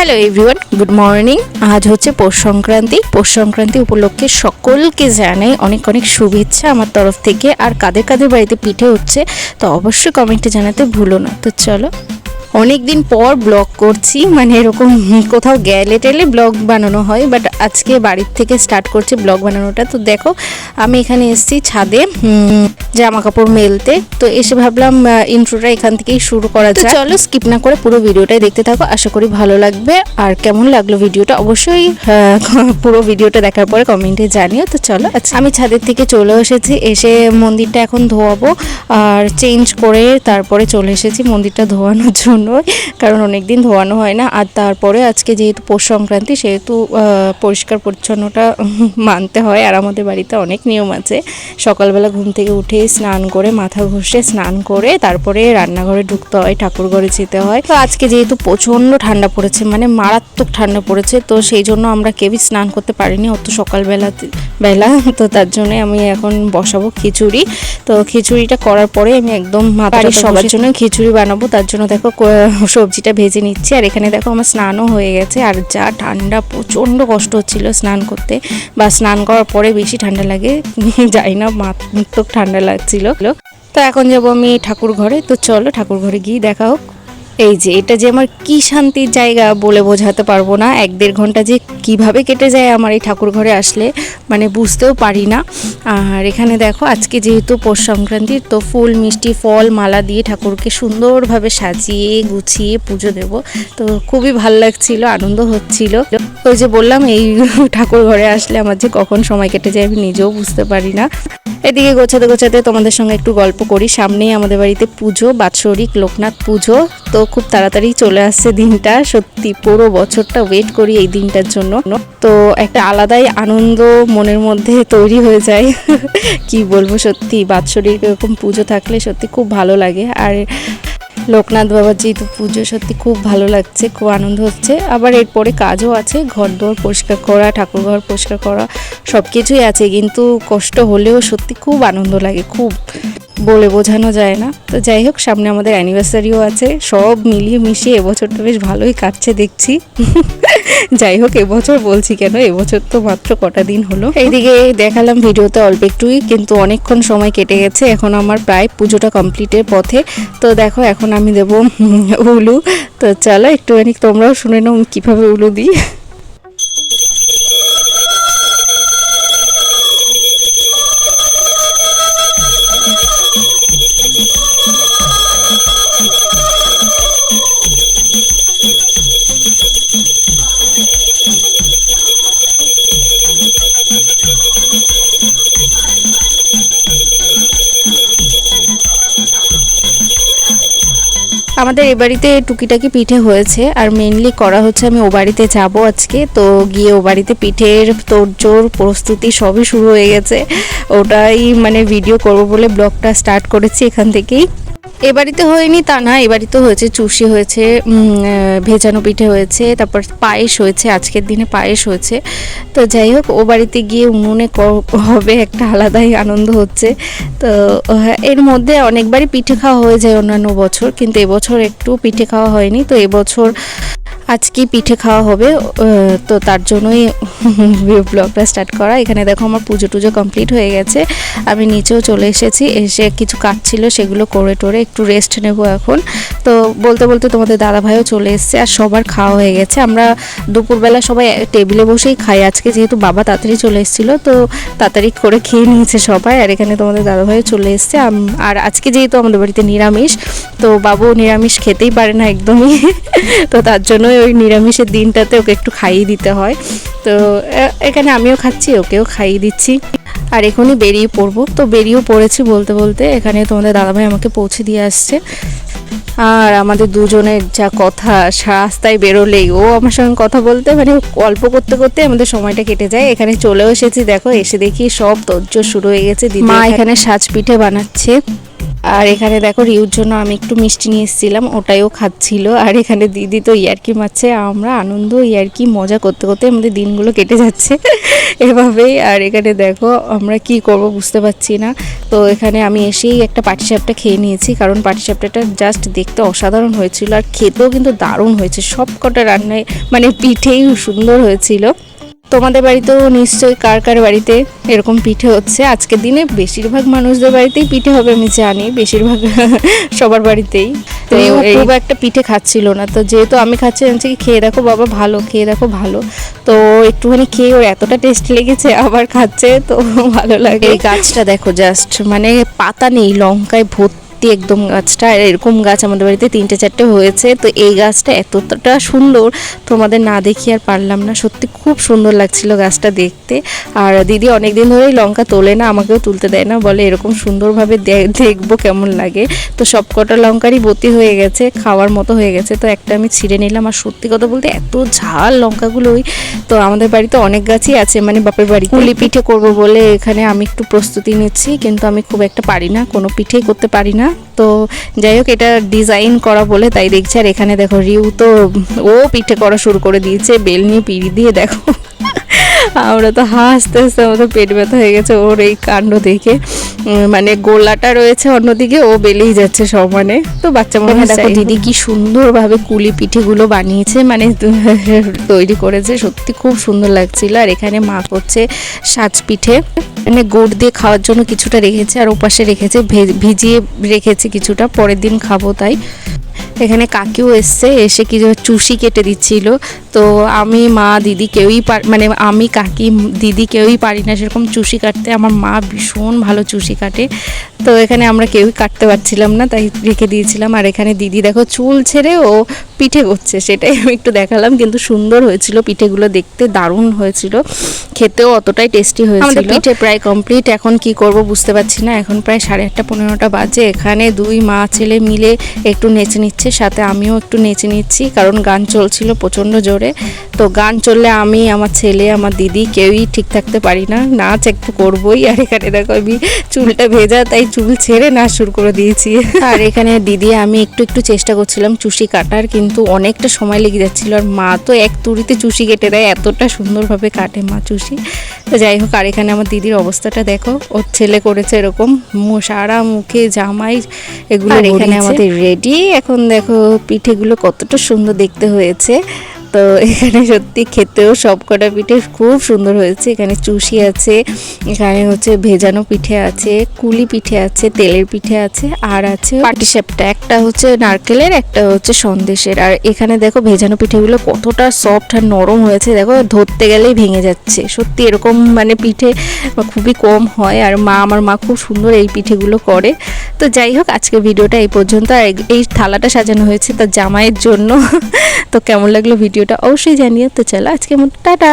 Hello everyone good morning আজ হচ্ছে পৌষ সংক্রান্তি। পৌষ সংক্রান্তি উপলক্ষে সকলকে জানাই অনেক অনেক শুভেচ্ছা আমার তরফ থেকে। আর কাদের কাদের বাড়িতে পিঠে হচ্ছে, তো অবশ্যই কমেন্টে জানাতে ভুলো না। তো চলো অনেক দিন পর ব্লগ করছি মানে এরকম কোথাও গেলে টেলে ব্লগ বানানো হয় বাট আজকে বাড়ির থেকে স্টার্ট করছি ব্লগ বানানোটা। তো দেখো আমি এখানে এসেছি ছাদে জামা কাপড় মেলতে। তো এসে ভাবলাম ইন্ট্রোটা এখান থেকেই শুরু করা যায় চলো স্কিপ না করে পুরো ভিডিওটাই দেখতে থাকো আশা করি ভালো লাগবে। আর কেমন লাগল ভিডিওটা অবশ্যই পুরো ভিডিওটা দেখার পরে কমেন্টে জানিও। তো চলো আচ্ছা। আমি ছাদের থেকে চলে এসেছি এসে মন্দিরটা এখন ধোয়াবো আর চেঞ্জ করে তারপরে চলে এসেছি মন্দিরটা ধোয়ানোর জন্য। কারণ অনেক দিন ধোয়ানো হয় না। আর তারপরে আজকে যেহেতু পৌষ সংক্রান্তি, সেহেতু পরিষ্কার পরিচ্ছন্নটা মানতে হয়। আর আমাদের বাড়িতে অনেক নিয়ম আছে। সকালবেলা ঘুম থেকে উঠে স্নান করে মাথা ঘষে স্নান করে তারপরে রান্নাঘরে ঢুকতে হয়, ঠাকুর ঘরে যেতে হয়। তো আজকে যেহেতু প্রচণ্ড ঠান্ডা পড়েছে মানে মারাত্মক ঠান্ডা পড়েছে, তো সেই জন্য আমরা কেউই স্নান করতে পারিনি। অত সকালবেলা বেলা তো তার জন্য আমি এখন বসাবো খিচুড়ি। তো খিচুড়িটা করার পরে আমি একদম বাড়ির সবার জন্য খিচুড়ি বানাবো তার জন্য দেখো সবজিটা ভেজে নিচ্ছি। আর এখানে দেখো আমার স্নানও হয়ে গেছে আর যা ঠান্ডা প্রচণ্ড কষ্ট হচ্ছিল স্নান করতে। বা স্নান করার পরে বেশি ঠান্ডা লাগে যাই না মারাত্মক ঠান্ডা লাগছিল। তো এখন যাব আমি ঠাকুর ঘরে তো চলো ঠাকুর ঘরে গিয়ে দেখা হোক। এই যে, এটা যে আমার কি শান্তির জায়গা বলে বোঝাতে পারব না। এক দেড় ঘণ্টা যে কীভাবে কেটে যায় আমার এই ঠাকুর ঘরে আসলে মানে বুঝতেও পারি না। আর এখানে দেখো, আজকে যেহেতু পৌষ সংক্রান্তি তো ফুল, মিষ্টি, ফল, মালা দিয়ে ঠাকুরকে সুন্দরভাবে সাজিয়ে, গুছিয়ে পুজো দেব। তো খুবই ভালো লাগছিল, আনন্দ হচ্ছিল। ওই যে বললাম, এই ঠাকুর ঘরে আসলে আমার যে কখন সময় কেটে যায় আমি নিজেও বুঝতে পারি না। এদিকে গোছাতে গোছাতে তোমাদের সঙ্গে একটু গল্প করি। সামনেই আমাদের বাড়িতে পুজো, বাৎসরিক লোকনাথ পুজো। তো খুব তাড়াতাড়ি চলে আসছে দিনটা। সত্যি পুরো বছরটা ওয়েট করি এই দিনটার জন্য। তো একটা আলাদাই আনন্দ মনের মধ্যে তৈরি হয়ে যায়। কি বলব সত্যি, বাৎসরিক এরকম পুজো থাকলে সত্যি খুব ভালো লাগে। আর লোকনাথ বাবার যেহেতু পুজো সত্যি খুব ভালো লাগছে, খুব আনন্দ হচ্ছে। আবার এরপরে কাজও আছে ঘর দোর পরিষ্কার করা ঠাকুর ঘর পরিষ্কার করা সব কিছুই আছে, কিন্তু কষ্ট হলেও সত্যি খুব আনন্দ লাগে, খুব। বলে বোঝানো যায় না। তো যাই হোক, সামনে আমাদের অ্যানিভার্সারিও আছে। সব মিলিয়ে মিশিয়ে এবছরটা বেশ ভালোই কাটছে দেখছি। যাই হোক, এবছর বলছি কেন? এবছর তো মাত্র কটা দিন হলো। এইদিকে দেখালাম ভিডিওতে অল্প একটুই, কিন্তু অনেকক্ষণ সময় কেটে গেছে। এখন আমার প্রায় পুজোটা কমপ্লিটের পথে। তো দেখো, এখন আমি দেবো উলু। তো চলো, একটুখানি তোমরাও শুনে নাও কীভাবে উলু দিই। আমাদের এ বাড়িতে টুকিটাকি পিঠে হয়েছে আর মেনলি করা হচ্ছে আমি ও বাড়িতে যাব আজকে। তো গিয়ে ও বাড়িতে পিঠের তোড়জোড়, প্রস্তুতি সবই শুরু হয়ে গেছে। ওটাই মানে ভিডিও করব বলে ব্লগটা স্টার্ট করেছি এখান থেকেই। এ বাড়িতে হয়নি, তা না, এ বাড়িতে হয়েছে, চুষি হয়েছে ভেজানো পিঠে হয়েছে, তারপর পায়েস হয়েছে, আজকের দিনে পায়েস হয়েছে। তো যাই হোক, ও বাড়িতে গিয়ে উনুনে হবে একটা আলাদাই আনন্দ হচ্ছে। তো, এর মধ্যে অনেকবারই পিঠে খাওয়া হয়ে যায় অন্যান্য বছর, কিন্তু এবছর একটু পিঠে খাওয়া হয়নি। তো এবছর আজকে পিঠে খাওয়া হবে তো তার জন্যই ব্লগটা স্টার্ট করা। এখানে দেখো আমার পুজো টুজো কমপ্লিট হয়ে গেছে। আমি নিচেও চলে এসেছি, এসে কিছু কাজ ছিল সেগুলো করে টোরে একটু রেস্ট নেব এখন। তো বলতে বলতে তোমাদের দাদা ভাইও চলে এসেছে আর সবার খাওয়া হয়ে গেছে। আমরা দুপুরবেলা সবাই টেবিলে বসেই খাই। আজকে যেহেতু বাবা তাড়াতাড়ি চলে এসেছিল, তো তাড়াতাড়ি করে খেয়ে নিয়েছে সবাই। আর এখানে তোমাদের দাদা ভাইও চলে এসেছে। আর আজকে যেহেতু আমাদের বাড়িতে নিরামিষ, তো বাবু নিরামিষ খেতেই পারে না একদমই। তো তার জন্যই ওই নিরামিষের দিনটাতে ওকে একটু খাইয়ে দিতে হয়। তো এখানে আমিও খাচ্ছি ওকেও খাইয়ে দিচ্ছি। আর এখনই বেরিয়ে পড়ব। তো বেরিয়েও পড়েছি বলতে বলতে এখানে তোমাদের দাদাভাই আমাকে পৌঁছে দিয়ে আসছে। আর আমাদের দুজনের যা কথা রাস্তায় বেরোলেই ও আমার সঙ্গে কথা বলতে মানে গল্প করতে করতে আমাদের সময়টা কেটে যায়। এখানে চলেও এসেছি দেখো এসে দেখি সব তজ্জ শুরু হয়ে গেছে মা এখানে সাজ পিঠে বানাচ্ছে। আর এখানে দেখো রিউর জন্য আমি একটু মিষ্টি নিয়ে এসেছিলাম, ওটাইও খাচ্ছিল। আর এখানে দিদি তো ইয়ার্কি মারছে, আমরা আনন্দ ইয়ার্কি মজা করতে করতে আমাদের দিনগুলো কেটে যাচ্ছে এভাবেই। আর এখানে দেখো আমরা কি করব বুঝতে পারছি না। তো এখানে আমি এসেই একটা পাটিসাপটা খেয়ে নিয়েছি, কারণ পাটিসাপটাটা জাস্ট দেখতে অসাধারণ হয়েছিল, আর খেতেও কিন্তু দারুণ হয়েছে। সব কটা রান্নায় মানে পিঠেই সুন্দর হয়েছিল। তোমাদের বাড়িতেও নিশ্চয়ই কার কার বাড়িতে এরকম পিঠে হচ্ছে? আজকের দিনে বেশিরভাগ মানুষদের বাড়িতেই পিঠে হবে আমি জানি। বেশিরভাগ সবার বাড়িতেই। তো খুব একটা পিঠে খাচ্ছিল না। তো যেহেতু আমি খাচ্ছি জানছি কি খেয়ে দেখো বাবা ভালো খেয়ে দেখো ভালো। তো একটুখানি খেয়ে ওর এতটা টেস্ট লেগেছে আবার খাচ্ছে তো ভালো লাগে। এই গাছটা দেখো জাস্ট মানে পাতা নেই লঙ্কায় ভর্তি একদম গাছটা এরকম গাছ আমাদের বাড়িতে তিনটে, চারটে হয়েছে। তো এই গাছটা এতটা সুন্দর, তোমাদের না দেখি আর পারলাম না। সত্যি খুব সুন্দর লাগছিল গাছটা দেখতে। আর দিদি অনেক দিন ধরেই লঙ্কা তোলে না, আমাকেও তুলতে দেয় না। বলে এরকম সুন্দরভাবে দেখব কেমন লাগে। তো সব কটা লঙ্কারই বতি হয়ে গেছে, খাওয়ার মতো হয়ে গেছে। তো একটা আমি ছিঁড়ে নিলাম। আর সত্যি কথা বলতে এত ঝাল লঙ্কাগুলোই। তো আমাদের বাড়িতে অনেক গাছই আছে মানে বাপের বাড়ি পুলি পিঠে করব বলে এখানে আমি একটু প্রস্তুতি নিচ্ছি। কিন্তু আমি খুব একটা পারি না, কোনো পিঠেই করতে পারি না। তো যাই হোক এটা ডিজাইন করা বলে তাই দেখছি। আর এখানে দেখো রিউ তো ও পিঠে করা শুরু করে দিয়েছে। বেল নিয়ে পিড়ি দিয়ে দেখো। আমরা তো হাসতে হাসতে আমাদের পেট ব্যথা হয়ে গেছে ওর এই কাণ্ড দেখে। মানে গোলাটা রয়েছে অন্যদিকে ও বেলেই যাচ্ছে সমানে তো বাচ্চা মনে দেখো দিদি কি সুন্দরভাবে কুলি পিঠেগুলো বানিয়েছে মানে তৈরি করেছে। সত্যি খুব সুন্দর লাগছিল। আর এখানে মা করছে সাজ পিঠে। মানে গুড় দিয়ে খাওয়ার জন্য কিছুটা রেখেছে আর ওপাশে রেখেছে ভিজিয়ে রেখেছে কিছুটা, পরের দিন খাব তাই। এখানে কাকিও এসছে, এসে কি চুষি কেটে দিচ্ছিল। তো আমি মা, দিদি কেউই মানে আমি, কাকি, দিদি কেউই পারি না সেরকম চুষি কাটতে। আমার মা ভীষণ ভালো চুষি কাটে। তো এখানে আমরা কেউই কাটতে পারছিলাম না, তাই রেখে দিয়েছিলাম। আর এখানে দিদি দেখো চুল ছেড়ে ও পিঠে করছে সেটাই আমি একটু দেখালাম। কিন্তু সুন্দর হয়েছিল পিঠেগুলো দেখতে দারুণ হয়েছিল। খেতেও অতটাই টেস্টি হয়েছিল। পিঠে প্রায় কমপ্লিট এখন কি করব বুঝতে পারছি না। এখন প্রায় সাড়ে আটটা পনেরোটা বাজে। এখানে দুই মা ছেলে মিলে একটু নেচে নিচ্ছে সাথে আমিও একটু নেচে নিচ্ছি কারণ গান চলছিল প্রচণ্ড জোরে। তো গান চললে আমি আমার ছেলে আমার দিদি কেউই ঠিক থাকতে পারি না। নাচ একটু করবোই আর এখানে দেখো আমি চুলটা ভেজা তাই চুল ছেড়ে নাচ শুরু করে দিয়েছি। আর এখানে দিদি আমি একটু একটু চেষ্টা করছিলাম চুষি কাটার কিন্তু অনেকটা সময় লেগে যাচ্ছিল। আর মা তো এক তুড়িতে চুষি কেটে দেয় এতটা সুন্দরভাবে কাটে মা চুষি। তো যাই হোক আর এখানে আমার দিদির অবস্থাটা দেখো ওর ছেলে করেছে এরকম সারা মুখে জামাই এগুলো এখানে আমাদের রেডি। এখন দেখো পিঠেগুলো কতটা সুন্দর দেখতে হয়েছে। তো এখানে সত্যি খেতেও সব কটা পিঠে খুব সুন্দর হয়েছে। এখানে চুষি আছে এখানে হচ্ছে ভেজানো পিঠে আছে কুলি পিঠে আছে তেলের পিঠে আছে আর আছে পাটিসাপটা একটা হচ্ছে নারকেলের একটা হচ্ছে সন্দেশের। আর এখানে দেখো ভেজানো পিঠেগুলো কতটা সফট আর নরম হয়েছে। দেখো ধরতে গেলেই ভেঙে যাচ্ছে। সত্যি এরকম মানে পিঠে খুবই কম হয়। আর মা আমার মা খুব সুন্দর এই পিঠেগুলো করে। তো যাই হোক আজকের ভিডিওটা এই পর্যন্ত। আর এই থালাটা সাজানো হয়েছে তার জামাইয়ের জন্য। তো কেমন লাগল ভিডিওটা অবশ্যই জানিয়ে তো চলো আজকে মতো টাটা!